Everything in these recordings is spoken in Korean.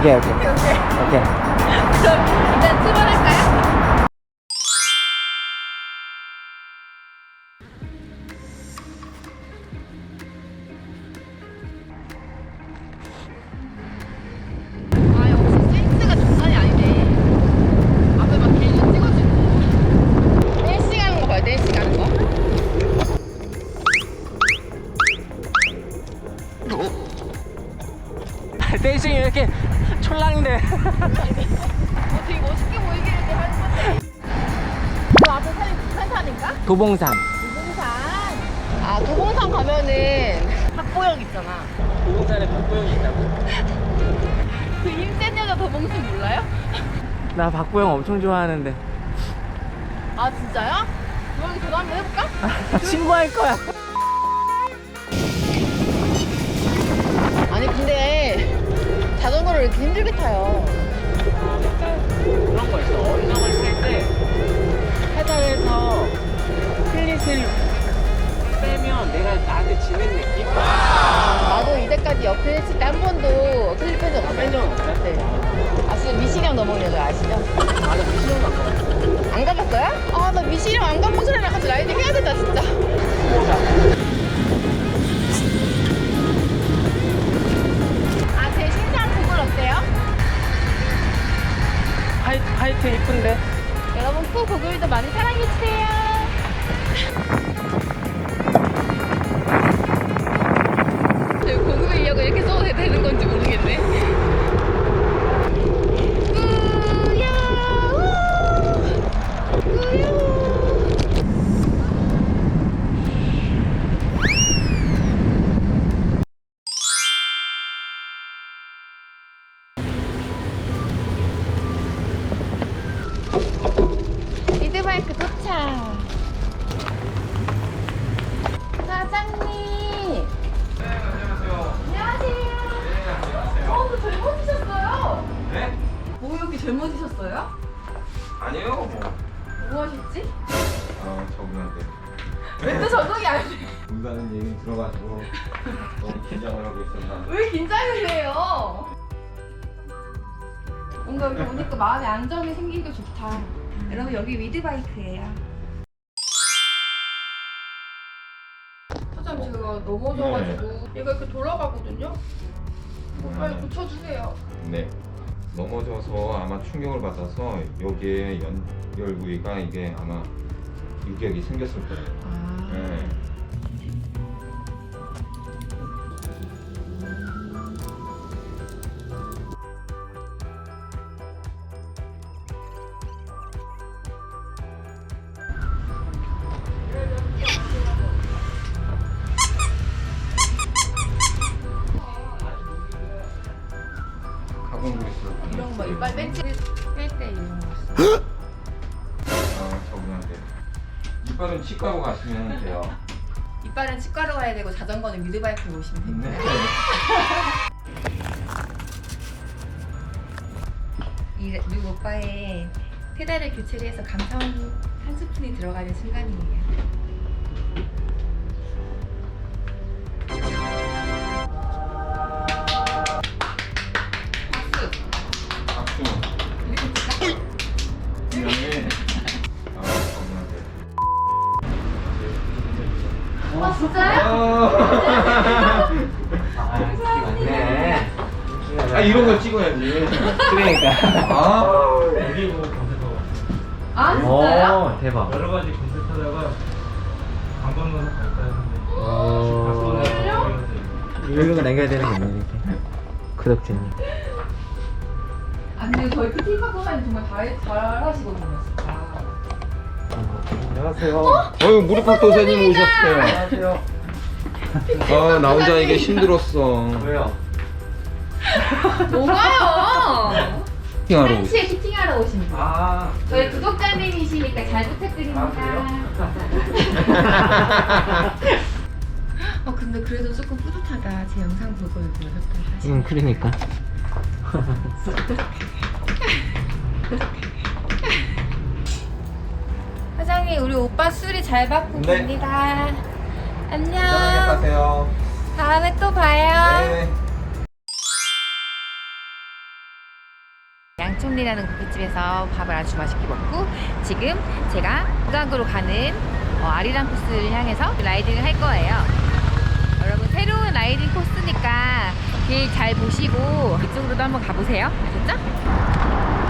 오케이, 오케이. 오케이, 오케이. 그럼 일단 출발할까요? 아 역시 센스가 장난이 아니네 앞에 막 길도 찍어주고 댄싱 하는 거 봐요 댄싱 하는 거 댄싱이 이렇게 촐랑대. 어, 되게 멋있게 이렇게 하는 건데 저 앞에 산이 부산산인가? 도봉산. 도봉산 아 도봉산 가면은 학보역 있잖아 도봉산에 박보영이 있다고? 그 힘센 여자 도봉산 몰라요? 나 박보영 엄청 좋아하는데. 아 진짜요? 그럼 전화 한번 해볼까? 친구할 거야. 자전거를 이렇게 힘들게 타요 그런 거 있어. 어리광을 탈때 페달에서 클릿을 빼면 내가 나한테 지는 느낌? 나도 이제까지 옆에 했을 때한 번도 클립 뺀적 없어요 뺀적 없어요? 네 아시죠? 미시령 넘어오는 여자 아시죠? 아, 나 미시령 갔어. 안 가봤어요? 아 나 미시령 안 가본 사람이랑 같이 라이딩 해야 된다 진짜 이쁜데? 여러분 푸 구글도 많이 사랑해주세요 젊어지셨어요? 아니요 뭐. 뭐 하셨지? 아 적응한데. 멘트 적응이 안 돼. 본다는 얘기 들어가지고 너무 긴장을 하고 있었나. 왜 긴장을 해요? 뭔가 여기 오니까 마음에 안정이 생기고 좋다. 여러분 여기 위드바이크예요. 사장님 제가 넘어져가지고 얘가 이렇게 돌아가거든요. 빨리 고쳐주세요. 네. 넘어져서 아마 충격을 받아서 여기에 연결 부위가 이게 아마 유격이 생겼을 거예요. 아. 네. 이런 거 이빨 뺀지 뺄때 이런 거. 아 적응한데. 이빨은 치과로 가시면 돼요. 이빨은 치과로 가야 되고 자전거는 위드바이크로 오시면 됩니다. 네. 이 룩 오빠의 페달을 교체를 해서 감성 한 스푼이 들어가는 순간이에요. 아 이런 걸 찍어야지. 그러니까. 아 유기농 검색하고 아 진짜요? 오, 대박. 여러 가지 검색하다가 강 건너서 갈까 했는데 오. 가서 이거 남겨야 되는겠네, 이렇게. 구독자님. 아 근데 저희 PT 파크만이 정말 잘, 잘 하시거든요 진짜. 안녕하세요. 어유 무릎팍 도사님 오셨어요. 안녕하세요. 아 나 혼자 이게 힘들었어. 왜요? 뭐가요? 피팅하러 오셨어. 한시에 피팅하러 오신 분. 아. 저희 구독자님이시니까 잘 부탁드립니다. 아? 어 근데 그래도 조금 뿌듯하다. 제 영상 보고 여기 오셨다 사실. 응, 그러니까. 사장님 우리 오빠 수리 잘 받고 네. 갑니다. 안녕. 가세요. 다음에 또 봐요. 네. 양촌리라는 고깃집에서 밥을 아주 맛있게 먹고 지금 제가 북악으로 가는 어, 아리랑 코스를 향해서 라이딩을 할 거예요. 여러분 새로운 라이딩 코스니까 길 잘 보시고 이쪽으로도 한번 가보세요. 아셨죠?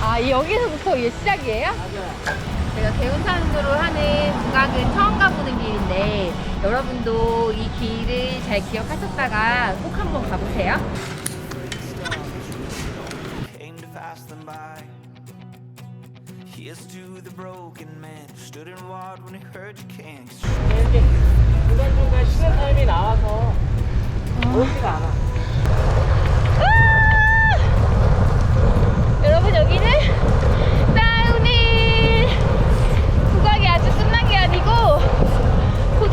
아 여기서부터 이게 시작이에요? 제가 대운산으로 하는 북악은 처음 가보는 길인데 여러분도 이 길을 잘 기억하셨다가 꼭 한번 가보세요. 이렇게 중간중간 타임이 나와서 않아. 여러분 여기는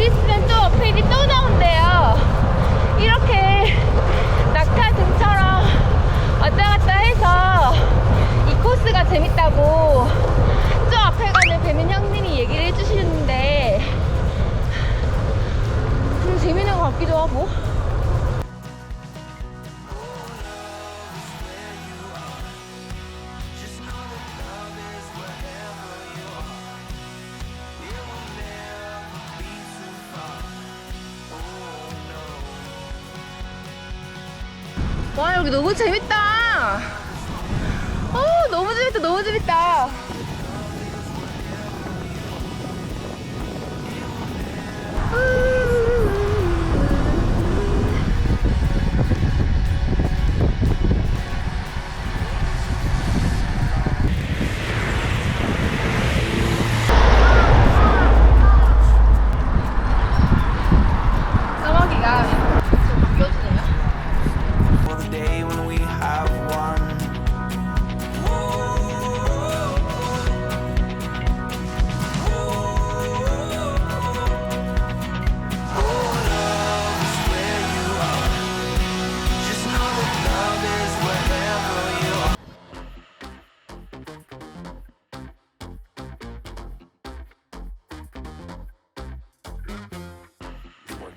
곧 있으면 또어 여기 너무 재밌다. 어 너무 재밌다 너무 재밌다.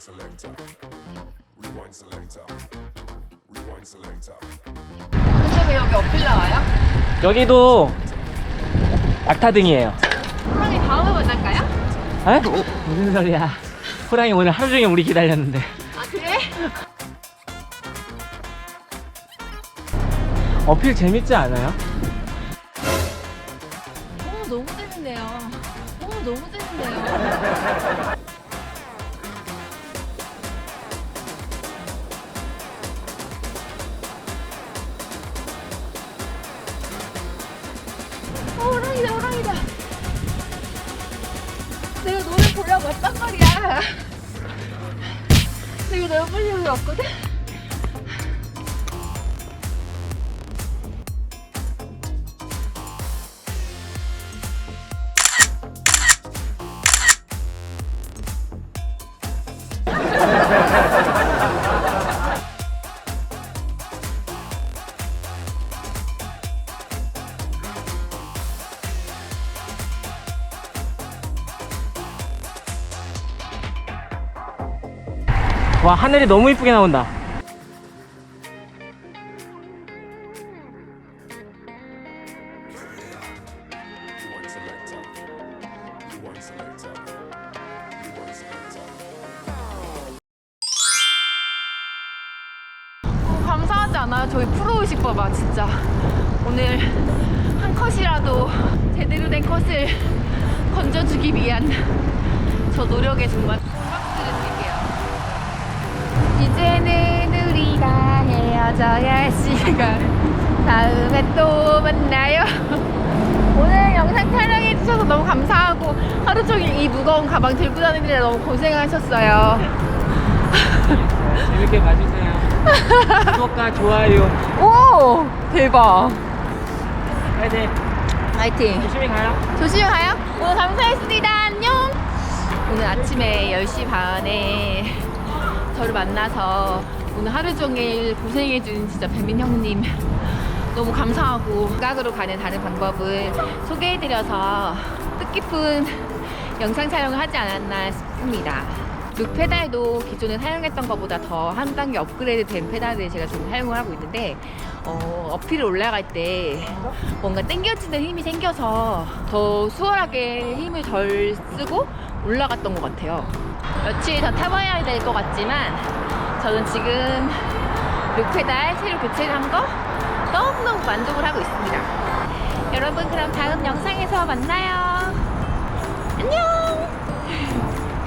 Selector. Rewind selector. Rewind selector. 여기 어필 나와요? 여기도 낙타등이에요. 호랑이 다음에 만날까요? 에? 무슨 소리야? 호랑이 오늘 하루 종일 우리 기다렸는데. 아 그래? 어필 재밌지 않아요? 오 너무 재밌네요. 오 너무 재밌네요. 왔단 말이야. 내가 노래 보려고 왔거든. 와 하늘이 너무 이쁘게 나온다. Selector. 감사하지 않아요? 저희 프로 의식 봐봐 진짜 오늘 한 컷이라도 제대로 된 컷을 건져주기 위한 저 노력에 정말 이제는 우리가 헤어져야 할 시간 다음에 또 만나요 오늘 영상 촬영해 주셔서 너무 감사하고 하루 종일 이 무거운 가방 들고 다니느라 너무 고생하셨어요 재밌게 봐주세요. 구독과 좋아요. 오 대박 화이팅. 화이팅 조심히 가요. 조심히 가요 오늘 감사했습니다 안녕 오늘 아침에 10시 반에 저를 만나서 오늘 하루 종일 고생해준 진짜 배민 형님 너무 감사하고 극악으로 가는 다른 방법을 소개해드려서 뜻깊은 영상 촬영을 하지 않았나 싶습니다. 룩 페달도 기존에 사용했던 것보다 더 한 단계 업그레이드 된 페달을 제가 지금 사용을 하고 있는데 어, 어필을 올라갈 때 뭔가 당겨지는 힘이 생겨서 더 수월하게 힘을 덜 쓰고 올라갔던 것 같아요. 며칠 더 타봐야 될 것 같지만 저는 지금 룩 페달 새로 교체를 한 거 너무너무 만족을 하고 있습니다. 여러분 그럼 다음 영상에서 만나요. 안녕.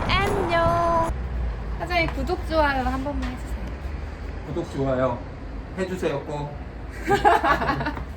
안녕. 사장님 구독 좋아요 한 번만 해주세요. 구독 좋아요 해주세요 꼭.